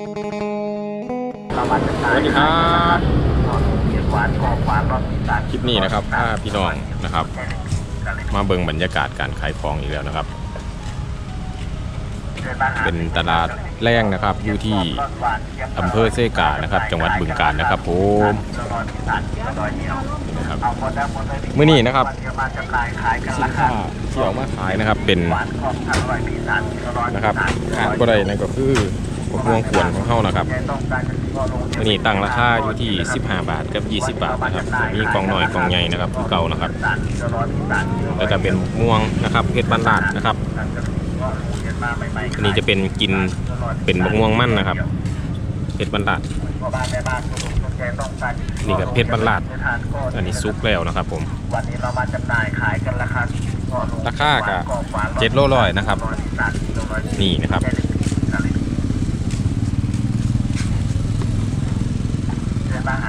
สวัสดีครับคลิปนี้นะครับถ้าพี่น้องนะครับ มาเบิ่งบรรยากาศการขายของอีกแล้วนะครับ เป็นตลาดแรงนะครับอยู่ที่อำเภอเซกานะครับ จังหวัดบึงกาฬนะครับผมนี่นะครับมื้อนี้นะครับสินค้าที่ออกมาขายนะครับเป็นนะครับขาดบ่ได้นั่นก็คือ มะม่วงขวนของเฮานะครับอันนี้ตั้งราคาอยู่ที่ 15 บาทกับ 20 บาทนะครับมีกล่องหน่อยกล่องใหญ่นะครับคือเก่านะครับแล้วก็เป็นม่วงนะครับเพชรบ้านลาดนะครับอันนี้จะเป็นกินเป็นมะม่วงมั่นนะครับเพชรบ้านลาดนี่กับเพชรบ้านลาดอันนี้ซุกแล้วนะครับผมวันนี้เรามาจำหน่ายขายกันราคาราคาก็เจ็ดโลร้อยนะครับ นี่นะครับ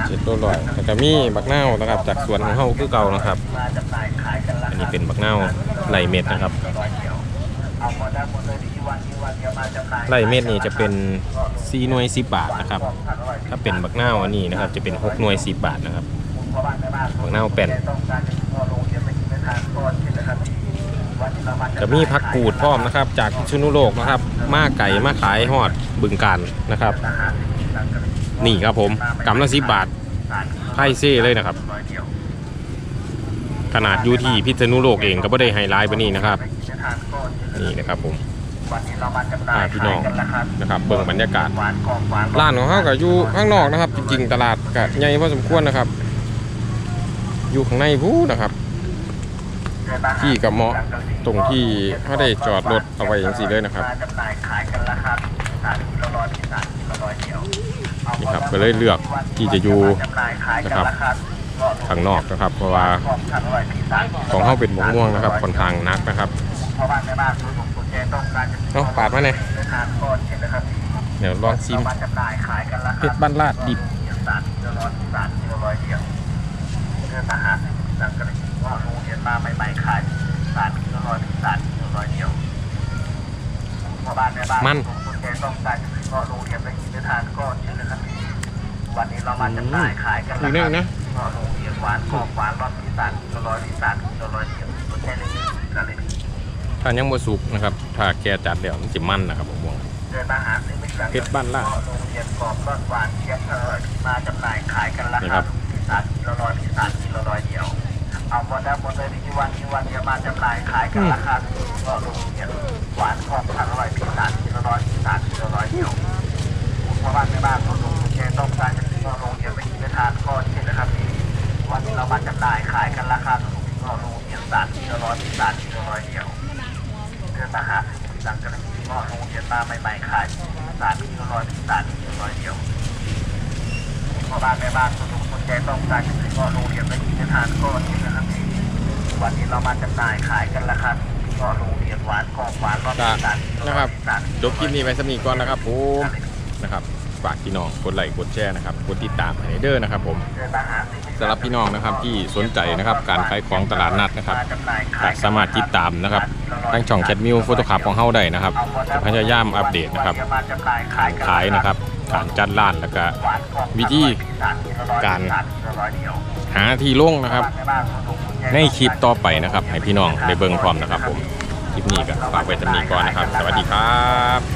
เจ็ดโลร้อยแล้วก็มีบักเนานะครับ จากสวนของเฮาคือเก่านะครับ อันนี้เป็นบักเนาไหลเม็ดนะครับเอาหมดแล้วหมดเลยที่วันที่วันเม็ดนี่จะเป็น4หน่วย10บาทนะครับ ถ้าเป็นบักเนาอันนี้นะครับ จะเป็น6หน่วย10บาทนะครับบักเนาวแป้นจะมีผักกูดพร้อมนะครับ จากพิษณุโลกนะครับ มาไก่มาขายฮอดบึงการนะครับ นี่ครับผมกำละสิบบาทไพ่เซ่เลยนะครับ ขนาดยูที่พิษณุโลกเองก็ไม่ได้ไฮไลท์ไปนี่นะครับ นี่นะครับผมพี่น้องนะครับ เบิ่งบรรยากาศร้านของเขาก็อยู่ข้างนอกนะครับ จริงๆ ตลาดก็ใหญ่พอสมควรนะครับ อยู่ข้างในพูนะครับ ที่กับเหมาะตรงที่เขาได้จอดรถเอาไว้อย่างสี่เลยนะครับ นี่ครับก็เลยเลือกที่จะอยู่นะครับข้างนอกนะครับ เพราะว่าของเข้าเป็นหมะม่วงนะครับค่อนข้างนักนะครับเนาะปาดมาเลยเดี๋ยวลองชิมเพชรบ้านลาดดิบสารกิโลร้อยสารกิโลร้อยเดียวเนื้อสาหัสสังกะสีว่าโรงเรียนมาใหม่ๆขายสารกิโลร้อยสารกิโลร้อยเดียวพ่อบ้านแม่บ้านมันคนแก่ต้องการจะซื้อก็โรงเรียนไปกินทานก็เช่นนะครับ วันนี้เรามาจำหน่ายขายกันอีกหนึ่งนะก็โรงเรียนหวานกรอบหวานรสมีสารกิโลร้อยมีสารกิโลร้อยเดียวคนแก่เลยกันเลยถ้ายังบ่สุกนะครับ ถ้าแกจัดแล้วมันจะมันนะครับมะม่วงเดินมาหาซื้อไม่สั่งเพชรบ้านลาดโรงเรียนกรอบรสหวานเชียบเออมาจำหน่ายขายกันรานี่คาครับสามกิโลร้อยมีสามกิโลร้อยเดียวเอาหมดแล้วหมดเลยที่วันที่วันเดียวมาจำหน่ายขายกันราคาก็โรงเรียนหว เรามาจำหน่ายขายกันราคาถูกก็โรงเรียนสามกิโลร้อยสามกิโลร้อยเดียวเดินมาหาสั่งกระดิ่งก็โรงเรียนมาใหม่ๆขายสารกิโลร้อยสารกิโลร้อยเดียวพ่อบ้านแม่บ้านคนทุกคนใจต้องการจะซื้อก็โรงเรียนไปกินทานก็นี่นะครับวันนี้เรามาจำหน่ายขายกันราคาก็โรงเรียนหวานกรอบหวานรสก็สารนะครับสารจบคลิปนี้ไปสมีก่อนนะครับผมนะครับ ฝากพี่น้องกดไลค์กดแชร์นะครับกดติดตามให้เด้อนะครับ ผมสำหรับพี่น้องนะครับที่สนใจนะครับการขายของตลาดนัดนะครับสามารถติดตามนะครับทางช่องแคทมิวโฟโต้คาของเฮาได้นะครับจะพยายามอัปเดตนะครับมายการขายนะครับการจัดร้านแล้วก็วิธีการสารกิโลร้อยเดียวหาที่ลงนะครับ ในคลิปต่อไปนะครับ ให้พี่น้องได้เบิ่งพร้อมนะครับ ผมคลิปนี้ก็ฝากไว้ตำนี้ก่อนนะครับ สวัสดีครับ